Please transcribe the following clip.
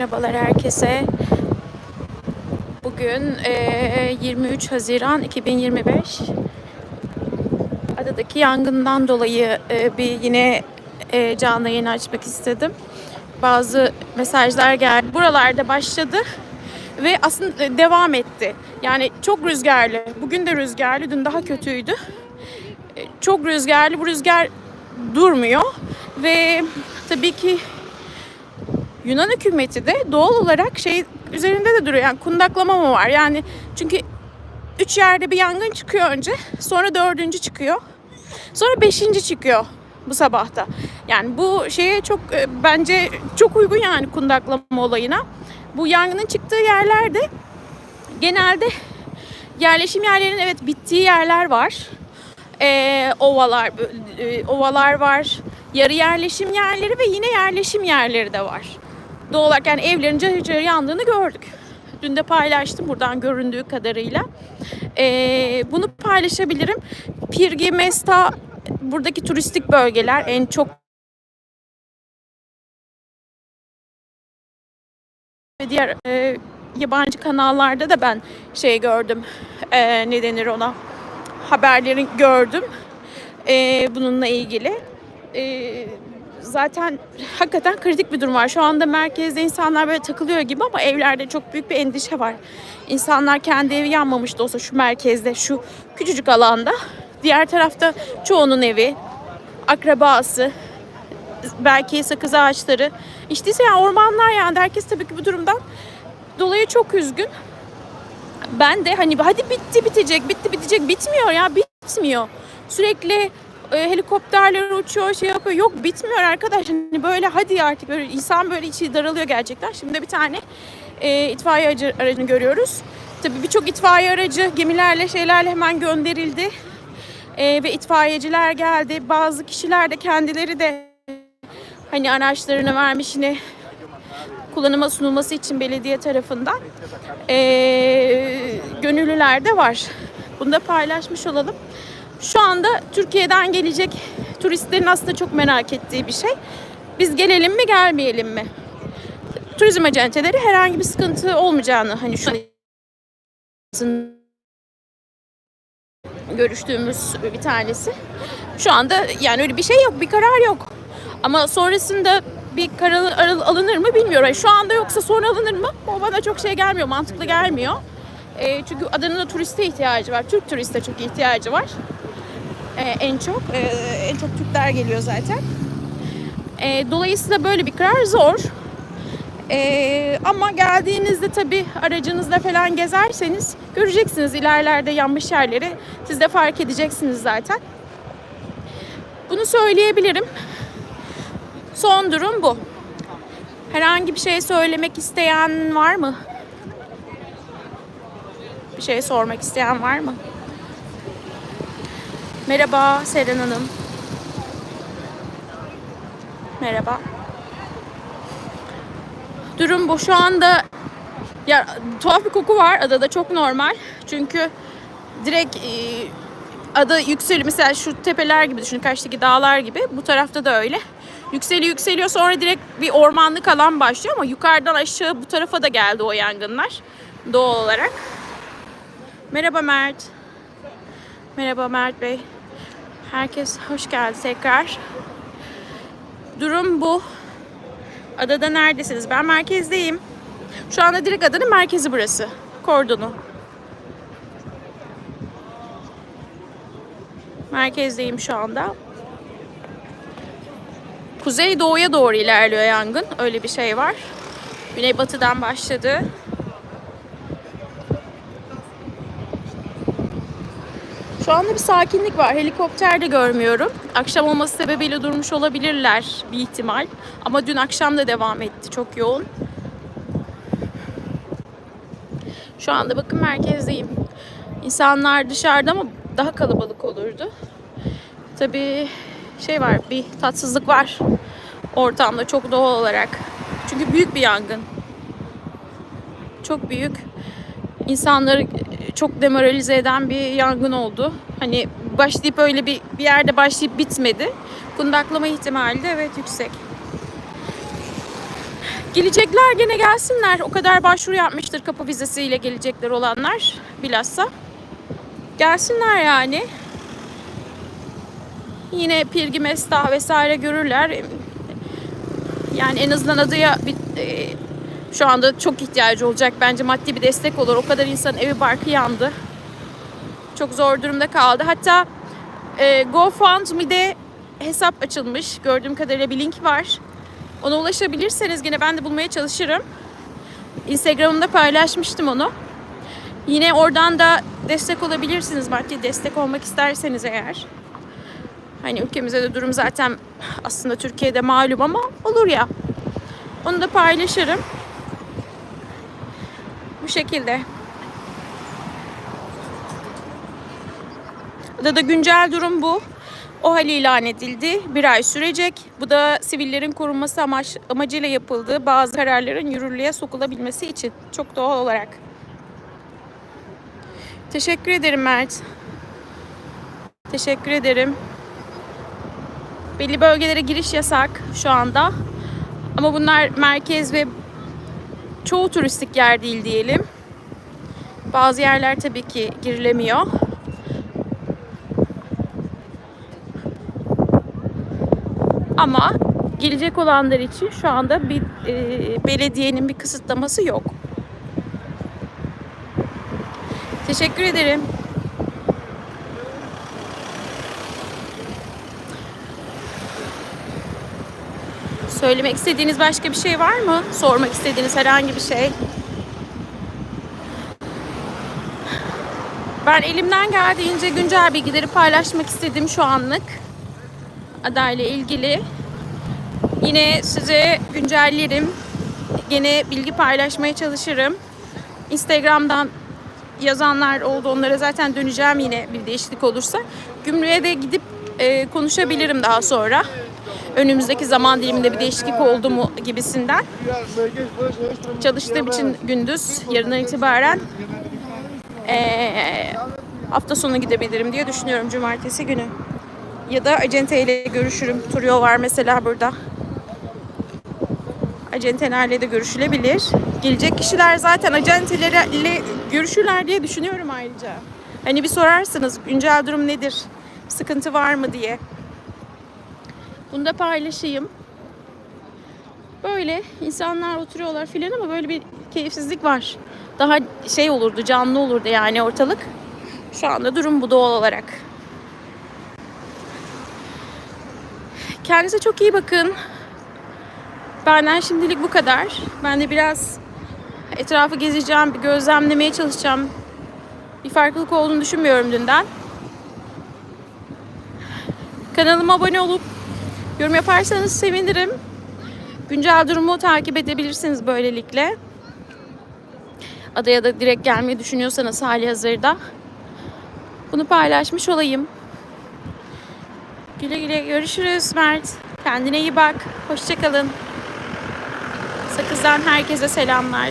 Merhabalar herkese. Bugün eee, 23 Haziran 2025. Adadaki yangından dolayı eee, bir yine eee, canlı yayın açmak istedim. Bazı mesajlar geldi. Buralarda başladı ve aslında devam etti. Yani çok rüzgarlı. Bugün de rüzgarlı, dün daha kötüydü. E, Çok rüzgarlı. Bu rüzgar durmuyor ve tabii ki Yunan hükümeti de doğal olarak şey üzerinde de duruyor. Yani kundaklama mı var? Yani çünkü üç yerde bir yangın çıkıyor önce. Sonra dördüncü çıkıyor. Sonra beşinci çıkıyor bu sabahta. Yani bu şeye çok e, bence çok uygun yani kundaklama olayına. Bu yangının çıktığı yerlerde genelde yerleşim yerlerinin evet bittiği yerler var. Ee, ovalar e, ovalar var. Yarı yerleşim yerleri ve yine yerleşim yerleri de var. Doğal olarak yani evlerin cayır cayır yandığını gördük. Dün de paylaştım buradan göründüğü kadarıyla. Ee, bunu paylaşabilirim. Pirgi, Mesta buradaki turistik bölgeler en çok ve diğer e, yabancı kanallarda da ben şey gördüm. E, ne denir ona? Haberleri gördüm. E, bununla ilgili. E, zaten hakikaten kritik bir durum var. Şu anda merkezde insanlar böyle takılıyor gibi ama evlerde çok büyük bir endişe var. İnsanlar kendi evi yanmamış da olsa şu merkezde, şu küçücük alanda. Diğer tarafta çoğunun evi, akrabası, belki sakız ağaçları. İşte ise yani ormanlar yani herkes tabii ki bu durumdan dolayı çok üzgün. Ben de hani hadi bitti bitecek, bitti bitecek bitmiyor ya bitmiyor. Sürekli e, helikopterler uçuyor şey yapıyor. Yok bitmiyor arkadaş. Hani böyle hadi artık böyle insan böyle içi daralıyor gerçekten. Şimdi de bir tane e, itfaiye aracı, aracını görüyoruz. Tabii birçok itfaiye aracı gemilerle şeylerle hemen gönderildi. E, ve itfaiyeciler geldi. Bazı kişiler de kendileri de hani araçlarını vermiş yine kullanıma sunulması için belediye tarafından eee gönüllüler de var. Bunu da paylaşmış olalım. Şu anda Türkiye'den gelecek turistlerin aslında çok merak ettiği bir şey. Biz gelelim mi gelmeyelim mi? Turizm acenteleri herhangi bir sıkıntı olmayacağını hani şu an görüştüğümüz bir tanesi. Şu anda yani öyle bir şey yok, bir karar yok. Ama sonrasında bir karar al- alınır mı bilmiyorum. Yani şu anda yoksa sonra alınır mı? O bana çok şey gelmiyor, mantıklı gelmiyor. E, çünkü Adana'da turiste ihtiyacı var. Türk turiste çok ihtiyacı var. E, en çok. E, en çok Türkler geliyor zaten. E, dolayısıyla böyle bir karar zor. E, ama geldiğinizde tabii aracınızla falan gezerseniz göreceksiniz ilerlerde yanmış yerleri. Siz de fark edeceksiniz zaten. Bunu söyleyebilirim. Son durum bu. Herhangi bir şey söylemek isteyen var mı? Bir şey sormak isteyen var mı? Merhaba Seren Hanım. Merhaba. Durum bu. Şu anda ya tuhaf bir koku var adada çok normal. Çünkü direkt e, ada yükseliyor. Mesela şu tepeler gibi düşünün karşıdaki dağlar gibi. Bu tarafta da öyle. Yükseliyor yükseliyor sonra direkt bir ormanlık alan başlıyor ama yukarıdan aşağı bu tarafa da geldi o yangınlar doğal olarak. Merhaba Mert. Merhaba Mert Bey. Herkes hoş geldi tekrar. Durum bu. Adada neredesiniz? Ben merkezdeyim. Şu anda direkt adanın merkezi burası. Kordonu. Merkezdeyim şu anda. Kuzey doğuya doğru ilerliyor yangın. Öyle bir şey var. Güneybatıdan başladı. Şu anda bir sakinlik var. Helikopter de görmüyorum. Akşam olması sebebiyle durmuş olabilirler bir ihtimal. Ama dün akşam da devam etti. Çok yoğun. Şu anda bakın merkezdeyim. İnsanlar dışarıda ama daha kalabalık olurdu. Tabii şey var, bir tatsızlık var ortamda çok doğal olarak. Çünkü büyük bir yangın. Çok büyük. İnsanları çok demoralize eden bir yangın oldu. Hani başlayıp öyle bir, bir yerde başlayıp bitmedi. Kundaklama ihtimali de evet yüksek. Gelecekler gene gelsinler. O kadar başvuru yapmıştır kapı vizesiyle gelecekler olanlar bilhassa. Gelsinler yani. Yine Pirgi Mesta vesaire görürler. Yani en azından adaya bir, e, şu anda çok ihtiyacı olacak. Bence maddi bir destek olur. O kadar insan evi barkı yandı. Çok zor durumda kaldı. Hatta e, GoFundMe'de hesap açılmış. Gördüğüm kadarıyla bir link var. Ona ulaşabilirseniz yine ben de bulmaya çalışırım. Instagram'da paylaşmıştım onu. Yine oradan da destek olabilirsiniz. Maddi destek olmak isterseniz eğer. Hani ülkemizde de durum zaten aslında Türkiye'de malum ama olur ya. Onu da paylaşırım. Şekilde. Adada güncel durum bu. O hal ilan edildi. Bir ay sürecek. Bu da sivillerin korunması amaç, amacıyla yapıldığı bazı kararların yürürlüğe sokulabilmesi için. Çok doğal olarak. Teşekkür ederim Mert. Teşekkür ederim. Belli bölgelere giriş yasak şu anda. Ama bunlar merkez ve çoğu turistik yer değil diyelim. Bazı yerler tabii ki girilemiyor. Ama gelecek olanlar için şu anda bir e, belediyenin bir kısıtlaması yok. Teşekkür ederim. Söylemek istediğiniz başka bir şey var mı? Sormak istediğiniz herhangi bir şey? Ben elimden geldiğince güncel bilgileri paylaşmak istedim şu anlık. Adayla ilgili. Yine size güncellerim. Gene bilgi paylaşmaya çalışırım. Instagram'dan yazanlar oldu. Onlara zaten döneceğim yine bir değişiklik olursa. Gümrüğe de gidip e, konuşabilirim daha sonra. Önümüzdeki zaman diliminde bir değişiklik oldu mu gibisinden. Çalıştığım için gündüz yarından itibaren e, hafta sonu gidebilirim diye düşünüyorum cumartesi günü. Ya da acenteyle görüşürüm. Tur yol var mesela burada. Acentelerle de görüşülebilir. Gelecek kişiler zaten acentelerle görüşürler diye düşünüyorum ayrıca. Hani bir sorarsınız güncel durum nedir? Sıkıntı var mı diye. Bunu da paylaşayım. Böyle insanlar oturuyorlar filan ama böyle bir keyifsizlik var. Daha şey olurdu, canlı olurdu yani ortalık. Şu anda durum bu doğal olarak. Kendinize çok iyi bakın. Benden şimdilik bu kadar. Ben de biraz etrafı gezeceğim, bir gözlemlemeye çalışacağım. Bir farklılık olduğunu düşünmüyorum dünden. Kanalıma abone olup yorum yaparsanız sevinirim. Güncel durumu takip edebilirsiniz böylelikle. Adaya da direkt gelmeyi düşünüyorsanız hali hazırda. Bunu paylaşmış olayım. Güle güle görüşürüz Mert. Kendine iyi bak. Hoşçakalın. Sakız'dan herkese selamlar.